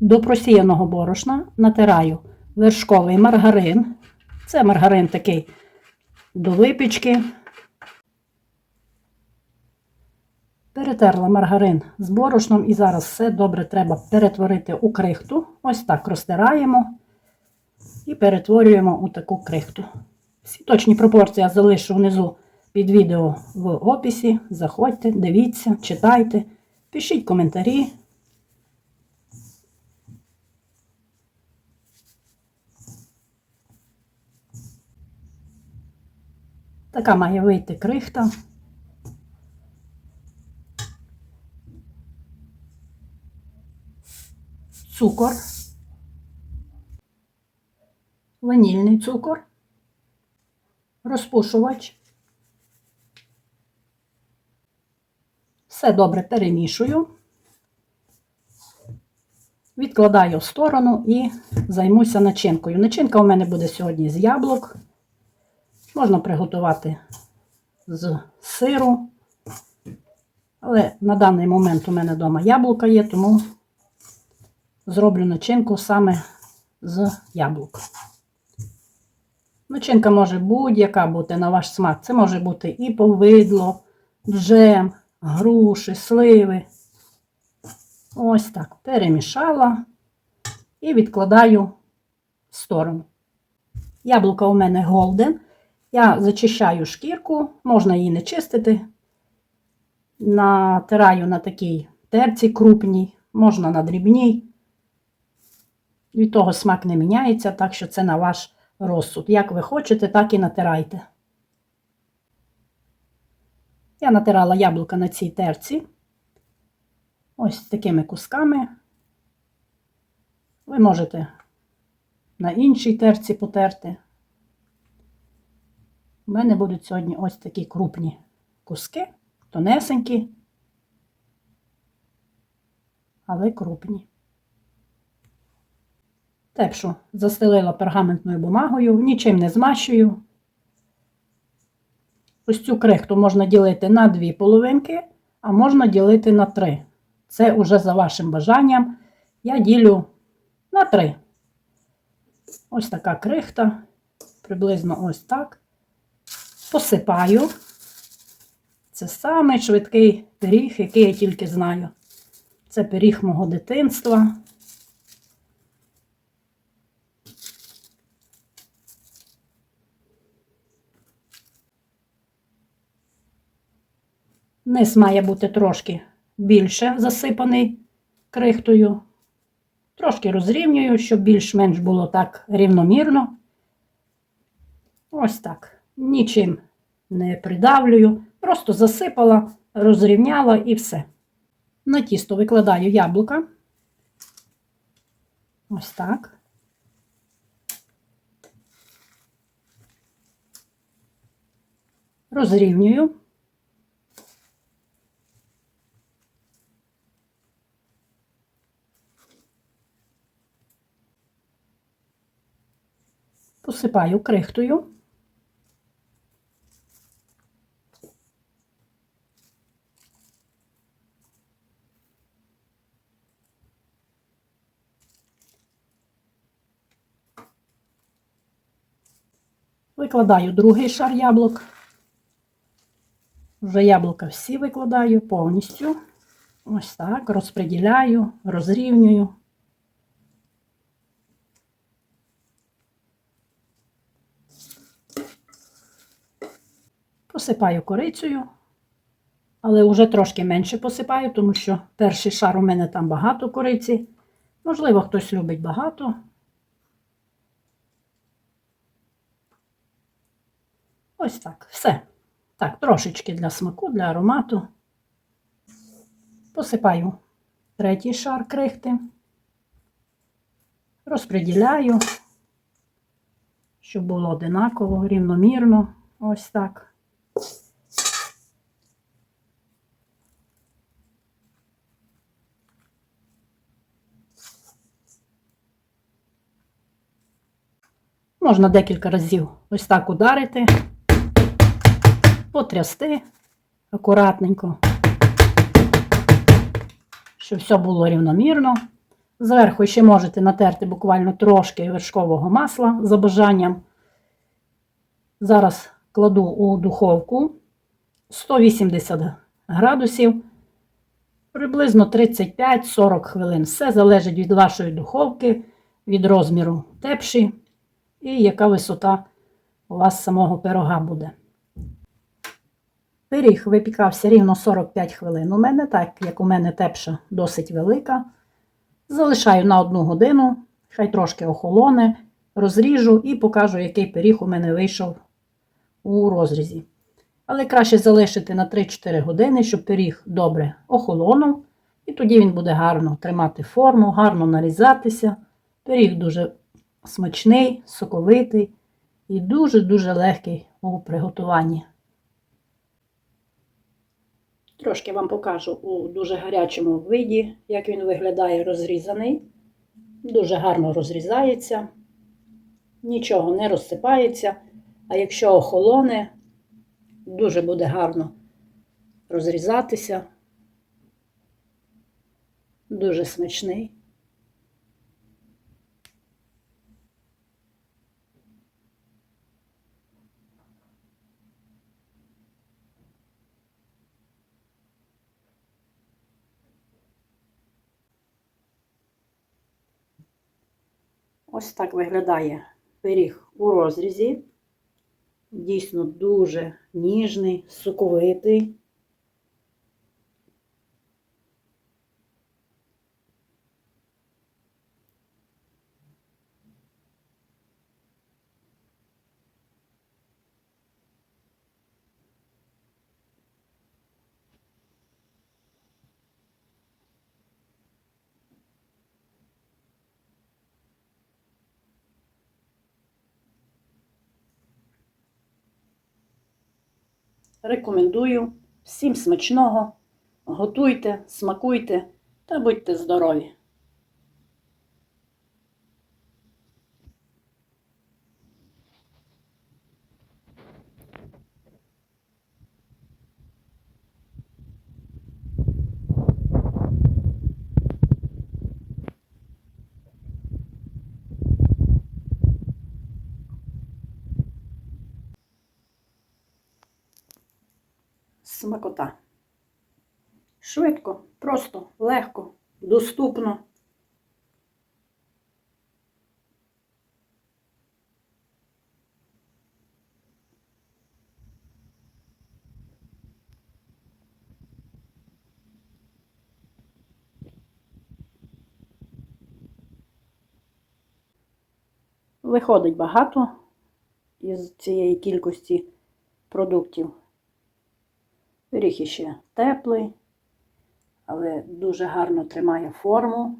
До просіяного борошна натираю вершковий маргарин. Це маргарин такий до випічки. Перетерла маргарин з борошном і зараз все добре треба перетворити у крихту. Ось так розтираємо і перетворюємо у таку крихту. Всі точні пропорції я залишу внизу під відео в описі. Заходьте, дивіться, читайте, пишіть коментарі. Така має вийти крихта. Цукор, ванільний цукор, розпушувач. Все добре перемішую, відкладаю в сторону і займуся начинкою. Начинка у мене буде сьогодні з яблук. Можна приготувати з сиру. Але на даний момент у мене вдома яблука є, тому зроблю начинку саме з яблук. Начинка може будь-яка бути на ваш смак. Це може бути і повидло, джем, груші, сливи. Ось так. Перемішала і відкладаю в сторону. Яблука у мене голден. Я зачищаю шкірку, можна її не чистити. Натираю на такій терці крупній, можна на дрібній. Від того смак не міняється, так що це на ваш розсуд. Як ви хочете, так і натирайте. Я натирала яблука на цій терці. Ось такими кусками. Ви можете на іншій терці потерти. У мене будуть сьогодні ось такі крупні куски, тонесенькі, але крупні. Тепшу застелила пергаментною бумагою, нічим не змащую. Ось цю крихту можна ділити на дві половинки, а можна ділити на три. Це уже за вашим бажанням. Я ділю на три. Ось така крихта, приблизно ось так. Посипаю. Це самий швидкий пиріг, який я тільки знаю. Це пиріг мого дитинства. Низ має бути трошки більше засипаний крихтою. Трошки розрівнюю, щоб більш-менш було так рівномірно. Ось так. Нічим не придавлюю. Просто засипала, розрівняла і все. На тісто викладаю яблука. Ось так. Розрівнюю. Посипаю крихтою. Викладаю другий шар яблук. Вже яблука всі викладаю повністю. Ось так, розподіляю, розрівнюю. Посипаю корицею, але вже трошки менше посипаю, тому що перший шар у мене там багато кориці. Можливо, хтось любить багато. Ось так, все. Так, трошечки для смаку, для аромату. Посипаю третій шар крихти, розподіляю, щоб було одинаково, рівномірно. Ось так. Можна декілька разів ось так ударити, потрясти акуратненько, щоб все було рівномірно. Зверху ще можете натерти буквально трошки вершкового масла за бажанням. Зараз кладу у духовку 180 градусів, приблизно 35-40 хвилин. Все залежить від вашої духовки, від розміру тепші і яка висота у вас самого пирога буде. Пиріг випікався рівно 45 хвилин у мене, так як у мене тепша досить велика. Залишаю на одну годину, хай трошки охолоне, розріжу і покажу, який пиріг у мене вийшов у розрізі. Але краще залишити на 3-4 години, щоб пиріг добре охолонув, і тоді він буде гарно тримати форму, гарно нарізатися. Пиріг дуже смачний, соковитий і дуже-дуже легкий у приготуванні. Трошки вам покажу у дуже гарячому виді, як він виглядає розрізаний. Дуже гарно розрізається, нічого не розсипається. А якщо охолоне, дуже буде гарно розрізатися. Дуже смачний. Ось так виглядає пиріг у розрізі. Дійсно дуже ніжний, соковитий. Рекомендую всім смачного. Готуйте, смакуйте та будьте здорові! Смакота. Швидко, просто, легко, доступно. Виходить багато із цієї кількості продуктів. Пиріг іще теплий, але дуже гарно тримає форму.